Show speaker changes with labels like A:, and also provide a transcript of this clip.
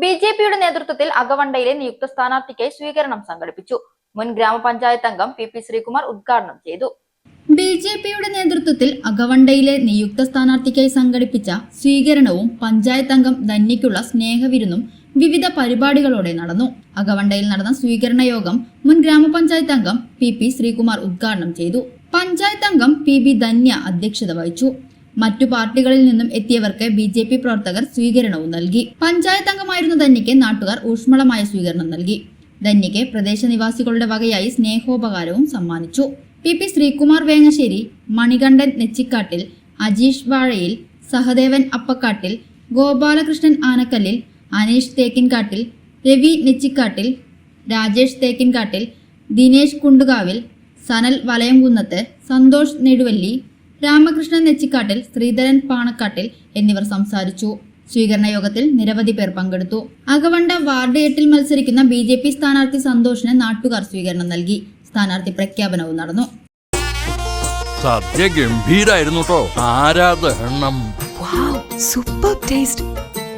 A: B J പിയുടെ നേതൃത്വത്തിൽ അകവണ്ടയിലെ നിയുക്ത സ്ഥാനാർത്ഥിക്കായി സ്വീകരണം സംഘടിപ്പിച്ചു. മുൻ ഗ്രാമപഞ്ചായത്ത് അംഗം പി പി ശ്രീകുമാർ ഉദ്ഘാടനം ചെയ്തു.
B: ബി ജെ പിയുടെ നേതൃത്വത്തിൽ അകവണ്ടയിലെ നിയുക്ത സ്ഥാനാർത്ഥിക്കായി സംഘടിപ്പിച്ച സ്വീകരണവും പഞ്ചായത്ത് അംഗം ധന്യയ്ക്കുള്ള സ്നേഹവിരുന്നും വിവിധ പരിപാടികളോടെ നടന്നു. അകവണ്ടയിൽ നടന്ന സ്വീകരണ യോഗം മുൻ ഗ്രാമപഞ്ചായത്ത് അംഗം പി പി ശ്രീകുമാർ ഉദ്ഘാടനം ചെയ്തു. പഞ്ചായത്ത് അംഗം പി ബി ധന്യ അധ്യക്ഷത വഹിച്ചു. മറ്റു പാർട്ടികളിൽ നിന്നും എത്തിയവർക്ക് ബി ജെ പി പ്രവർത്തകർ സ്വീകരണവും നൽകി. പഞ്ചായത്ത് അംഗമായിരുന്ന ധന്യയ്ക്ക് നാട്ടുകാർ ഊഷ്മളമായ സ്വീകരണം നൽകി. ധന്യയ്ക്ക് പ്രദേശനിവാസികളുടെ വകയായി സ്നേഹോപകാരവും സമ്മാനിച്ചു. പി പി ശ്രീകുമാർ വേങ്ങശ്ശേരി മണികണ്ഠൻ നെച്ചിക്കാട്ടിൽ അജീഷ് വാഴയിൽ സഹദേവൻ അപ്പക്കാട്ടിൽ ഗോപാലകൃഷ്ണൻ ആനക്കല്ലിൽ അനീഷ് തേക്കിൻകാട്ടിൽ രവി നെച്ചിക്കാട്ടിൽ രാജേഷ് തേക്കിൻകാട്ടിൽ ദിനേശ് കുണ്ടുകാവിൽ സനൽ വലയംകുന്നത്ത് സന്തോഷ് നെടുവല്ലി രാമകൃഷ്ണൻ നെച്ചിക്കാട്ടിൽ ശ്രീധരൻ പാണക്കാട്ടിൽ എന്നിവർ സംസാരിച്ചു. സ്വീകരണ യോഗത്തിൽ നിരവധി പേർ പങ്കെടുത്തു. അകവണ്ട വാർഡ് എട്ടിൽ മത്സരിക്കുന്ന ബി ജെ പി സ്ഥാനാർത്ഥി സന്തോഷിന് നാട്ടുകാർ സ്വീകരണം നൽകി. സ്ഥാനാർത്ഥി പ്രഖ്യാപനവും നടന്നു.
C: സദ്യ ഗംഭീരായിരുന്നു കേട്ടോ ആരാധനം
D: സൂപ്പർ ടേസ്റ്റ്.